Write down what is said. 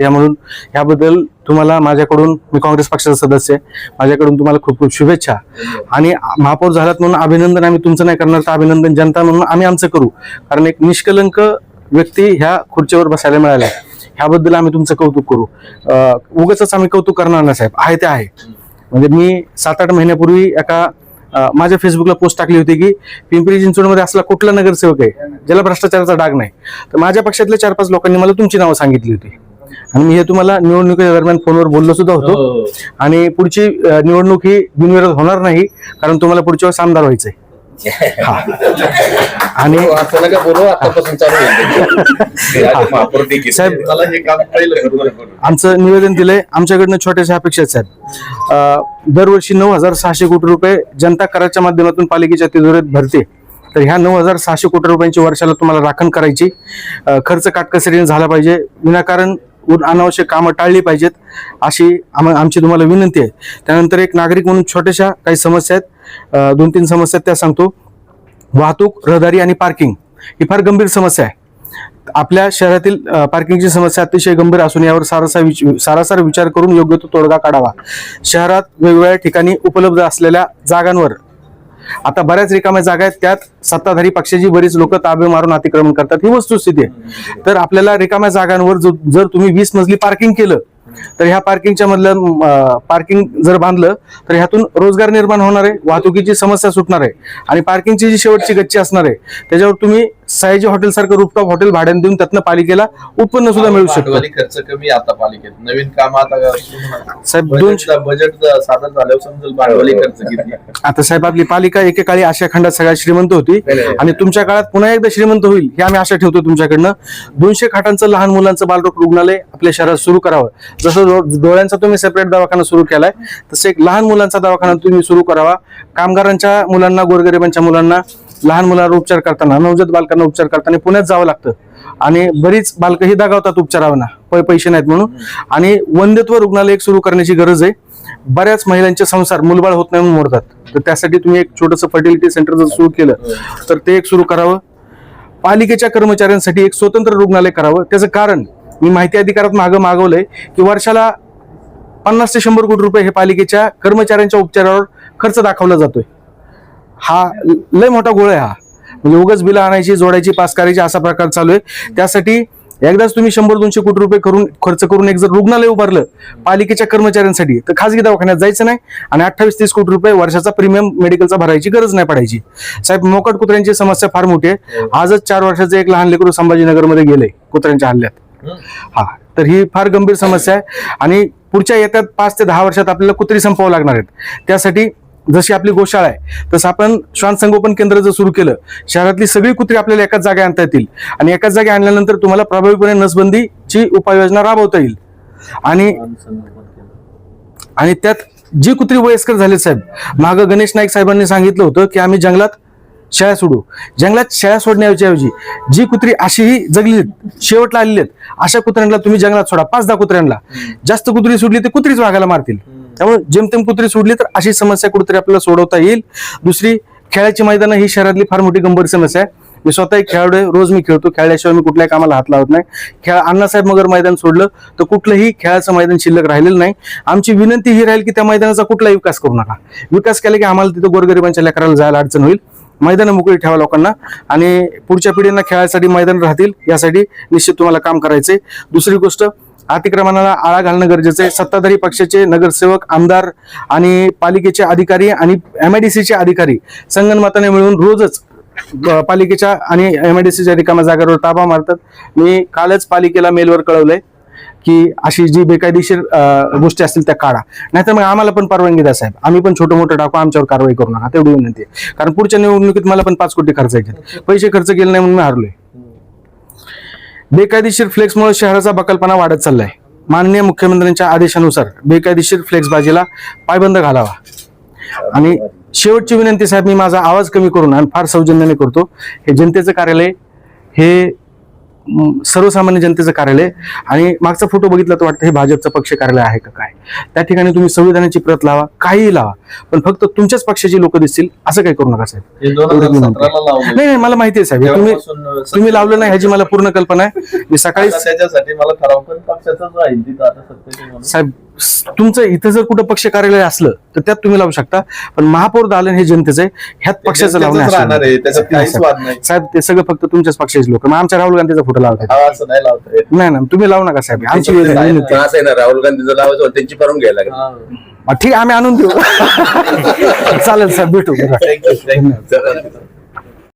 या म्हणून याबद्दल तुम्हाला माझ्याकडून मी काँग्रेस पक्षाचा सदस्य आहे. माझ्याकडून तुम्हाला खूप खूप शुभेच्छा. आणि महापौर झालात म्हणून अभिनंदन. आम्ही तुमचं नाही करणार तर अभिनंदन जनता म्हणून आम्ही आमचं करू. कारण एक निष्कलंक व्यक्ती ह्या खुर्चीवर बसायला मिळाल्या ह्याबद्दल आम्ही तुमचं कौतुक करू. उगच आम्ही कौतुक करणार ना साहेब. आहे ते आहे. म्हणजे मी सात आठ महिन्यापूर्वी एका माझ्या फेसबुकला पोस्ट टाकली होती की पिंपरी चिंचवडमध्ये असला कुठला नगरसेवक आहे ज्याला भ्रष्टाचाराचा डाग नाही. तर माझ्या पक्षातल्या चार पाच लोकांनी मला तुमची नावं सांगितली होती. आणि मी हे तुम्हाला निवडणुकीच्या दरम्यान फोनवर बोललो सुद्धा होतो. आणि पुढची निवडणूक ही बिनविरोध होणार नाही कारण तुम्हाला पुढच्या वेळेस आमदार व्हायचंय. हा. आणि हे. आमचं निवेदन दिलंय आमच्याकडनं छोट्याशा अपेक्षा आहेत साहेब. दरवर्षी नऊ हजार सहाशे कोटी रुपये जनता कराच्या माध्यमातून पालिकेच्या तिजोरीत भरते. तर ह्या नऊ हजार सहाशे कोटी रुपयांची वर्षाला तुम्हाला राखण करायची. खर्च काटकसरीने झाला पाहिजे. विनाकारण अनावश्यक कामं टाळली पाहिजेत अशी आम- आमची तुम्हाला विनंती आहे. त्यानंतर एक नागरिक म्हणून छोट्याशा काही समस्या आहेत. दोन तीन समस्या आहेत त्या सांगतो. वाहतूक रहदारी आणि पार्किंग ही फार गंभीर समस्या आहे. आपल्या शहरातील पार्किंगची समस्या अतिशय गंभीर असून यावर सारासा विच सारासार विचार करून योग्य तो तोडगा काढावा. शहरात वेगवेगळ्या ठिकाणी उपलब्ध असलेल्या जागांवर आता बऱ्याच रिकाम्या जागा आहेत त्यात सत्ताधारी पक्षाची बरीच लोक ताबे मारून अतिक्रमण करतात ही वस्तुस्थिती आहे. तर आपल्याला रिकाम्या जागांवर जर तुम्ही वीस मजली पार्किंग केलं तर ह्या पार्किंगच्या मधलं पार्किंग जर बांधलं तर ह्यातून रोजगार निर्माण होणार आहे वाहतुकीची समस्या सुटणार आहे आणि पार्किंगची जी शेवटची गच्ची असणार आहे त्याच्यावर तुम्ही सयाजी हॉटेल सारखं रूपटॉप हॉटेल भाड्याने देऊन त्यातनं पालिकेला उत्पन्न सुद्धा मिळू शकतं. भांडवली खर्च कमी आता पालिकेत. नवीन काम आता साहेब दोनशे बजेट सादर झाल्यावर समजेल भांडवली खर्च किती आता साहेब आपली पालिका एकेकाळी आशिया खंडात सगळ्यात श्रीमंत होती. आणि तुमच्या काळात पुन्हा एकदा श्रीमंत होईल ही आम्ही आशा ठेवतो तुमच्याकडनं. दोनशे खाटांचं लहान मुलांचं बालरोग रुग्णालय आपल्या शहरात सुरू करावं. जसं डो- डोळ्यांचा तुम्ही सेपरेट दवाखाना सुरू केलाय तसं एक लहान मुलांचा दवाखाना तुम्ही सुरू करावा. कामगारांच्या मुलांना गोरगरिबांच्या मुलांना लहान मुलांवर उपचार करताना नवजात बालकांना उपचार करताना पुण्यात जावं लागतं. आणि बरीच बालकं ही दगावतात उपचारांना पै पैसे नाहीत म्हणून. आणि वंध्यत्व रुग्णालय एक सुरू करण्याची गरज आहे. बऱ्याच महिलांचे संसार मुलबाळ होत नाही म्हणून मोडतात. तर त्यासाठी तुम्ही एक छोटंसं फर्टिलिटी सेंटर जर सुरू केलं तर ते एक सुरू करावं. पालिकेच्या कर्मचाऱ्यांसाठी एक स्वतंत्र रुग्णालय करावं. त्याचं कारण मी माहिती अधिकारात मागं मागवलंय की वर्षाला पन्नास ते शंभर कोटी रुपये हे पालिकेच्या कर्मचाऱ्यांच्या उपचारावर खर्च दाखवला जातोय. हा लय मोठा गोळ आहे हा. म्हणजे उगाच बिलं आणायची जोडायची पास करायची असा प्रकार चालू आहे. त्यासाठी एकदाच तुम्ही शंभर दोनशे कोटी रुपये करून खर्च करून एक जर रुग्णालय उभारलं पालिकेच्या कर्मचाऱ्यांसाठी तर खासगी दवाखान्यात जायचं नाही आणि अठ्ठावीस तीस कोटी रुपये वर्षाचा प्रीमियम मेडिकलचा भरायची गरज नाही पडायची. साहेब मोकट कुत्र्यांची समस्या फार मोठी आहे. आजच चार वर्षाचं एक लहान लेकरू संभाजीनगरमध्ये गेले कुत्र्यांच्या हल्ल्यात. हा. तर ही फार गंभीर समस्या आहे. आणि पुढच्या येत्या पाच ते दहा वर्षात आपल्याला कुत्री संपवावं लागणार आहेत. त्यासाठी जशी आपली गोशाळा आहे तसं आपण श्वान संगोपन केंद्र जर सुरू केलं शहरातली सगळी कुत्री आपल्याला एकाच जागी आणता येतील. आणि एकाच जागी आणल्यानंतर तुम्हाला प्रभावीपणे नसबंदीची उपाययोजना राबवता येईल. आणि आणि त्यात जी कुत्री वयस्कर झाले साहेब मागं गणेश नाईक साहेबांनी सांगितलं होतं की आम्ही जंगलात शेळ्या सोडू. जंगलात शेळ्या सोडण्याऐवजी जी कुत्री अशीही जगली शेवटला आलेली आहेत अशा कुत्र्यांना तुम्ही जंगलात सोडा. पाच दहा कुत्र्यांना. जास्त कुत्री सोडली तर कुत्रीच वाघाला मारतील. त्यामुळे जेमतेम कुत्री सोडली तर अशी समस्या कुठेतरी आपल्याला सोडवता येईल. दुसरी खेळाची मैदानं ही शहरातली फार मोठी गंभीर समस्या आहे. मी स्वतः एक खेळाडू आहे रोज मी खेळतो. खेळल्याशिवाय मी कुठल्याही कामाला हात लावत नाही. खेळ अण्णासाहेब मगर मैदान सोडलं तर कुठलंही खेळाचं मैदान शिल्लक राहिलेलं नाही. आमची विनंती ही राहील की त्या मैदानाचा कुठलाही विकास करू नका. विकास केला की आम्हाला तिथं गोरगरिबांच्या लेकराला जायला अडचण होईल. मैदानं मोकळी ठेवा लोकांना आणि पुढच्या पिढींना खेळासाठी मैदान राहतील यासाठी निश्चित तुम्हाला काम करायचंय. दुसरी गोष्ट अतिक्रमणाला आळा घालणं गरजेचं आहे. सत्ताधारी पक्षाचे नगरसेवक आमदार आणि पालिकेचे अधिकारी आणि एमआयडीसीचे अधिकारी संगनमताने मिळून रोजच पालिकेच्या आणि एमआयडीसीच्या रिकाम्या जागेवर ताबा मारतात. मी कालच पालिकेला मेलवर कळवलंय की अशी जी बेकायदेशीर गोष्टी असतील त्या काढा. नाहीतर मग आम्हाला पण परवानगी द्या साहेब. आम्ही पण छोटं मोठं टाकू आमच्यावर कारवाई करू नका. तेवढी विनंती आहे. कारण पुढच्या निवडणुकीत मला पण पाच कोटी खर्च यायचे पैसे खर्च केले नाही म्हणून मी हारलोय. बेकायदेशीर फ्लेक्समुळे शहराचा बकलपणा वाढत चाललाय. माननीय मुख्यमंत्र्यांच्या आदेशानुसार बेकायदेशीर फ्लेक्सबाजीला पायबंद घालावा. आणि शेवटची विनंती साहेब मी माझा आवाज कमी करून आणि फार सौजन्याने करतो. हे जनतेचं कार्यालय हे सर्वसामान्य जनतेचं कार्यालय आहे. आणि मागचा फोटो बघितला तर वाटतं हे भाजपचं पक्ष कार्यालय आहे का काय? त्या ठिकाणी तुम्ही संविधानाची प्रत लावा काहीही लावा. पण फक्त तुमच्याच पक्षाची लोक दिसतील असं काही करू नका साहेब. हे नाही नाही मला माहिती आहे साहेब हे तुम्ही तुम्ही लावलं नाही ह्याची मला पूर्ण कल्पना आहे. मी सकाळी त्याच्यासाठी मला साहेब तुमचं इथं जर कुठं पक्ष कार्यालय असलं तर त्यात तुम्ही लावू शकता. पण महापौर दालन हे जनतेचं आहे. ह्यात पक्षाचं लावणं साहेब ते सगळं फक्त तुमच्याच पक्षाचे लोक. आमच्या राहुल गांधीचा फोटो लावतात हा असं नाही लावता येत. नाही ना तुम्ही लावू नका साहेब. आमची राहुल गांधीचं लावायचं त्यांची करून घ्यायला हा. ठीक आहे आम्ही आणून देऊ. चालेल साहेब भेटू.